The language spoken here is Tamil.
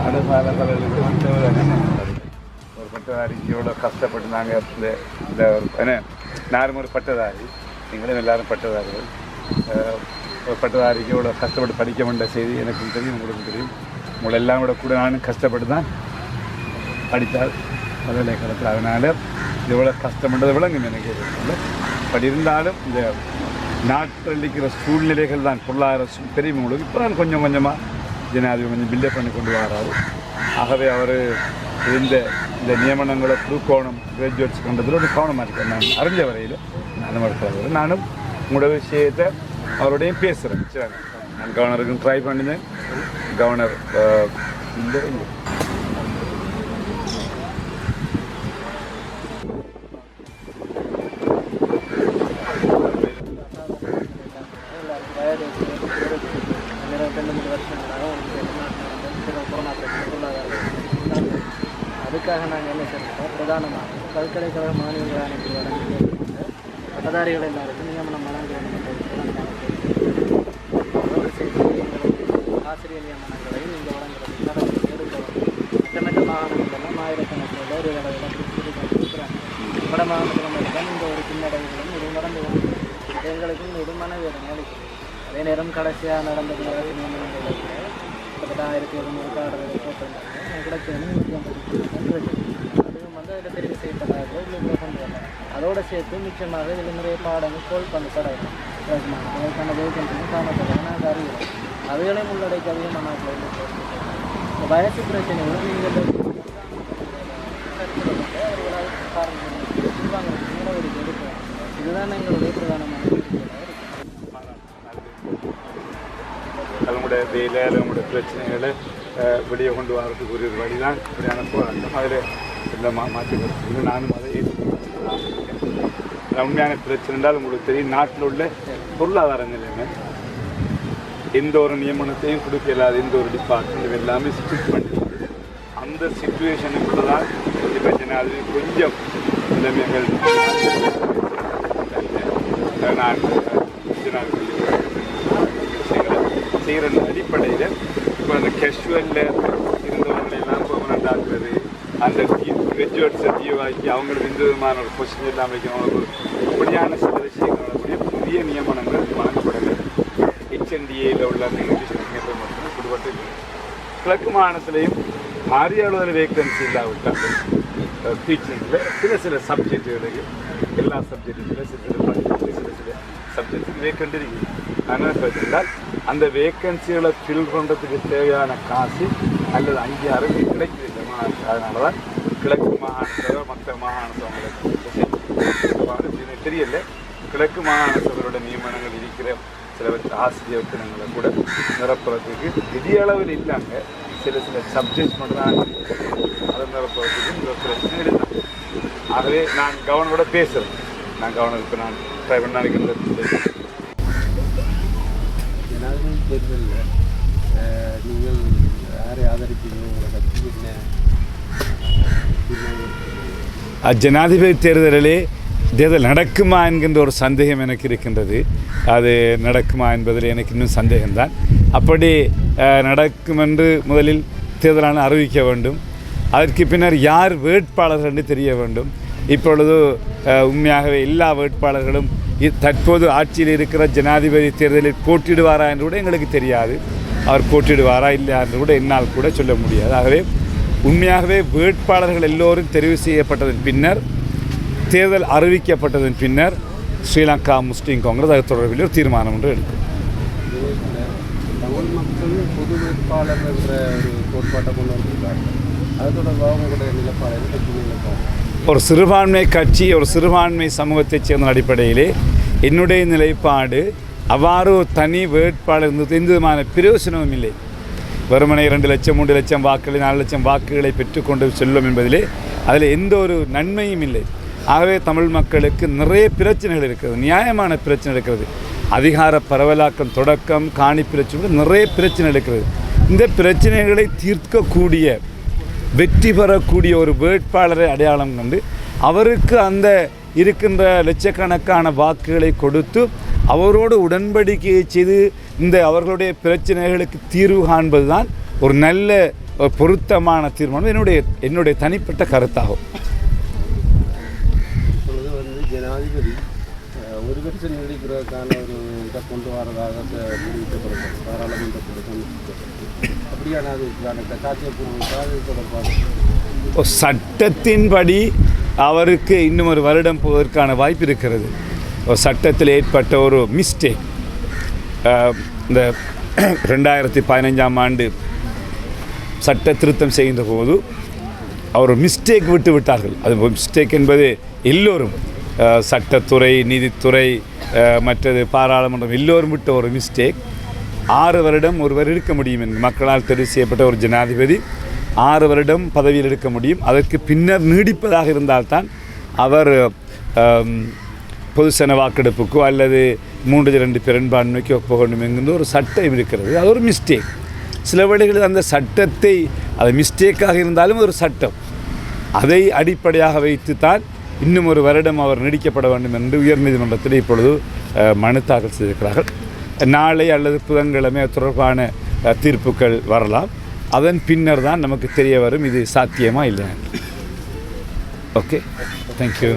அடுத்த ஒரு பட்டதாரி எவ்வளோ கஷ்டப்பட்டு நாங்கள் இந்த இந்த ஒரு நானும் ஒரு பட்டதாரி நீங்களும் எல்லாரும் பட்டதாரிகள் ஒரு பட்டதாரிக்கு எவ்வளோ கஷ்டப்பட்டு படிக்க வேண்டிய செய்தி எனக்கும் தெரியும் உங்களுக்கும் தெரியும் உங்களை எல்லாம் கூட கூட நானும் கஷ்டப்பட்டு தான் படித்தால் முதலே காலத்தில் அதனால் இது எவ்வளோ விளங்கும் எனக்கு பட் இருந்தாலும் இந்த நாட்டளிக்கிற சூழ்நிலைகள் தான். பொருளாதார சூ- தெரியும் உங்களுக்கு. இப்போ தான் கொஞ்சம் கொஞ்சமாக ஜனாதிபதி கொஞ்சம் பில்டப் பண்ணி கொண்டு வராரு. ஆகவே அவர் இந்த இந்த நியமனங்களை புதுக்கோணம் கிராஜுவேட்ஸ் கொண்டதில் ஒரு கவனமாக இருக்கேன் நான் அறிஞ்ச வரையில் நானும் இருக்கிற நானும் உங்களோட விஷயத்தை அவரோடையும் பேசுகிறேன் சரி. நான் கவர்னருக்கு ட்ரை பண்ணினேன். கவர்னர் இந்த அதுக்காக நாங்கள் என்ன செய்யறோம் பிரதானமாக பல்கலைக்கழக மாணவர்கள் அனைத்து வழங்கி பட்டதாரிகள் எல்லாருக்கும் நியமனம் வழங்க வேண்டும் ஆசிரியர் நியமனங்களையும் இங்கே வழங்குறது நடவடிக்கை மாகாணங்களெல்லாம் ஆயிரக்கணக்கில் ஒரு தடவை கொடுக்குறாங்க வட மாகாணத்தில் தான் இந்த ஒரு பின்னடைவுகளும் இது நடந்து எங்களுக்கும் இது மனவேதனை அளிக்கும் அதே நேரம் கடைசியாக நடந்த அரசு நியமனங்கள் கிட்டத்தட்ட ஆயிரத்தி எழுநூறு கார்டுகள் போட்டிருந்தாங்க கிடைச்சது நூற்றி ஐம்பது அதுவும் வந்து அதில் தெரிவு செய்யப்பட்டார்கள் இல்லை கொண்டு வந்தாங்க அதோடு சேர்த்து நிச்சயமாக இதில் நிறைய பாடங்கள் கோல் பண்ணப்படலாம் அதுக்கான வேகன்ஸும் காணப்படும் நாங்கள் அறிகிறோம் அவைகளையும் உள்ளடக்கி அதிகமாக நாட்டில் இந்த வயசு பிரச்சனைகளும் நீங்கள் அவர்களால் காரணம் உள்வாங்கிறதுக்கு இதுதான் எங்களுடைய பிரதானமான அவங்களுடைய வேலை அவங்களுடைய பிரச்சனைகளை வெளியே கொண்டு வரதுக்கு ஒரு வழி தான் இப்படியான போராட்டம் அதில் இந்த மா மாற்றி வருது நானும் அதை ஏற்றுக்கிறேன் உண்மையான பிரச்சனை என்றால் உங்களுக்கு தெரியும் நாட்டில் உள்ள பொருளாதார நிலைமை எந்த ஒரு நியமனத்தையும் கொடுக்க இல்லாத எந்த ஒரு டிபார்ட்மெண்ட் எல்லாமே ஸ்ட்ரிக்ட் பண்ணி அந்த சுச்சுவேஷனுக்குள்ள தான் இப்போ ஜனாதிபதி கொஞ்சம் நிலைமைகள் நான் ஜனாதிபதி செய்கிற அடிப்படையில் இப்போ அந்த கேஷுவலில் இருந்தவங்களெல்லாம் பெர்மனண்ட் ஆக்குறது அந்த கிராஜுவேட்ஸை தீவாக்கி அவங்களுக்கு எந்த விதமான ஒரு கொஸ்டின் எல்லாம் வைக்கணும் அவங்களுக்கு ஒரு இப்படியான சில விஷயங்களுடைய புதிய நியமனங்கள் வழங்கப்படலை. ஹெச்என்டிஏயில் உள்ள அந்த இங்கிலீஷ் நியமனம் மட்டும் விடுபட்டு கிழக்கு மாநிலத்திலையும் பாரிய அளவில் வேக்கன்சி இல்லாவிட்டால் டீச்சிங்கில் சில சில சப்ஜெக்டுகளுக்கு எல்லா சப்ஜெக்டுகளில் சில சில சில சில சப்ஜெக்ட்டுக்கு வேக்கண்ட் இருக்குது அதனால் பார்த்தீங்கன்னா அந்த வேக்கன்சிகளை ஃபில் பண்ணுறதுக்கு தேவையான காசு அல்லது அங்கீகாரம் இங்க கிடைக்கிறதில்லை அதனால தான் கிழக்கு மாகாணத்தில் மற்ற மாகாணத்தவங்களுக்கு எனக்கு தெரியல. கிழக்கு மாகாண சபையோட நியமனங்கள் இருக்கிற சில ஆசிரியர் வெற்றிடங்களை கூட நிரப்புறதுக்கு பெரிய அளவில் இல்லாங்க சில சில சப்ஜெக்ட்ஸ் மட்டும் அதை நிரப்புறதுக்கு இந்த பிரச்சனை இல்லை. ஆகவே நான் கவர்னரோட பேசுகிறேன் நான் கவர்னருக்கு நான் ட்ரை பண்ண ஜனாதிபதி தேர்தலில். நீங்கள் யாரை ஆதரிப்பீங்க? கட்சி என்ன? ஜனாதிபதி தேர்தலிலே தேர்தல் நடக்குமா என்கின்ற ஒரு சந்தேகம் எனக்கு இருக்கின்றது. அது நடக்குமா என்பதில் எனக்கு இன்னும் சந்தேகம்தான். அப்படி நடக்கும் என்று முதலில் தேர்தலான அறிவிக்க வேண்டும். அதற்கு பின்னர் யார் வேட்பாளர்கள் என்று தெரிய வேண்டும். இப்பொழுது உண்மையாகவே எல்லா வேட்பாளர்களும் இ- தற்போது ஆட்சியில் இருக்கிற ஜனாதிபதி தேர்தலில் போட்டியிடுவாரா என்று கூட எங்களுக்கு தெரியாது. அவர் போட்டிடுவாரா இல்லையா என்று கூட என்னால் கூட சொல்ல முடியாது. ஆகவே உண்மையாகவே வேட்பாளர்கள் எல்லோரும் தெரிவு செய்யப்பட்டதன் பின்னர் தேர்தல் அறிவிக்கப்பட்டதன் பின்னர் ஸ்ரீலங்கா முஸ்லீம் காங்கிரஸ் அது தொடர்பில் ஒரு தீர்மானம் ஒன்று எடுக்கும். பொது வேட்பாளர் என்ற ஒரு கோட்பாட்டை கொண்டு வந்திருக்காங்க. அது தொடர்பாக உங்களுடைய நிலப்பாடு கட்சி நிலப்பாடு ஒரு சிறுபான்மை கட்சி ஒரு சிறுபான்மை சமூகத்தைச் சேர்ந்த அடிப்படையிலே என்னுடைய நிலைப்பாடு அவ்வாறு ஒரு தனி வேட்பாளர் இருந்தது எந்த விதமான பிரயோசனமும் இல்லை. வெறுமனை இரண்டு லட்சம் மூன்று லட்சம் வாக்குகளை நாலு லட்சம் வாக்குகளை பெற்றுக்கொண்டு செல்லும் என்பதிலே அதில் எந்த ஒரு நன்மையும் இல்லை. ஆகவே தமிழ் மக்களுக்கு நிறைய பிரச்சனைகள் இருக்கிறது நியாயமான பிரச்சனை இருக்கிறது. அதிகார பரவலாக்கம் தொடக்கம் காணி பிரச்சனை நிறைய பிரச்சனை இருக்கிறது. இந்த பிரச்சனைகளை தீர்க்கக்கூடிய வெற்றி பெறக்கூடிய ஒரு வேட்பாளரை அடையாளம் கண்டு அவருக்கு அந்த இருக்கின்ற லட்சக்கணக்கான வாக்குகளை கொடுத்து அவரோடு உடன்படிக்கையை செய்து இந்த அவர்களுடைய பிரச்சனைகளுக்கு தீர்வு காண்பது தான் ஒரு நல்ல பொருத்தமான தீர்மானம். என்னுடைய என்னுடைய தனிப்பட்ட கருத்தாகும். ஜனாதிபதி ஒரு வருஷம் நீடிக்கிறதுக்கான ஒரு சட்டத்தை கொண்டு வரதாக த- தெரிவிக்கப்படுகிறது பாராளுமன்றத்தில் அப்படியான அதுக்கான சாத்தியப்பூர்வம் தொடர்பாக சட்டத்தின்படி அவருக்கு இன்னும் ஒரு வருடம் போவதற்கான வாய்ப்பு இருக்கிறது. சட்டத்தில் ஏற்பட்ட ஒரு மிஸ்டேக் இந்த ரெண்டாயிரத்தி பதினஞ்சாம் ஆண்டு சட்ட திருத்தம் செய்கின்ற போது அவர் மிஸ்டேக் விட்டு விட்டார்கள். அது மிஸ்டேக் என்பது எல்லோரும் சட்டத்துறை நீதித்துறை மற்றது பாராளுமன்றம் எல்லோரும் விட்ட ஒரு மிஸ்டேக் ஆறு வருடம் ஒருவர் இருக்க முடியும் என்று மக்களால் தெரிவு செய்யப்பட்ட ஒரு ஜனாதிபதி ஆறு வருடம் பதவியில் இருக்க முடியும் அதற்கு பின்னர் நீடிப்பதாக இருந்தால்தான் அவர் பொதுசன வாக்கெடுப்புக்கோ அல்லது மூன்று ரெண்டு பெரும்பான்மைக்கோ போகணும் என்கின்ற ஒரு சட்டம் இருக்கிறது அது ஒரு மிஸ்டேக் சில வேளைகளில் அந்த சட்டத்தை அது மிஸ்டேக்காக இருந்தாலும் ஒரு சட்டம் அதை அடிப்படையாக வைத்து தான் இன்னும் ஒரு வருடம் அவர் நீடிக்கப்பட வேண்டும் என்று உயர்நீதிமன்றத்தில் இப்பொழுது மனு தாக்கல் செய்திருக்கிறார்கள். நாளை அல்லது புதன்கிழமை தொடர்பான தீர்ப்புகள் வரலாம். அதன் பின்னர் தான் நமக்கு தெரிய வரும் இது சாத்தியமா இல்லை ஓகே. தேங்க்யூ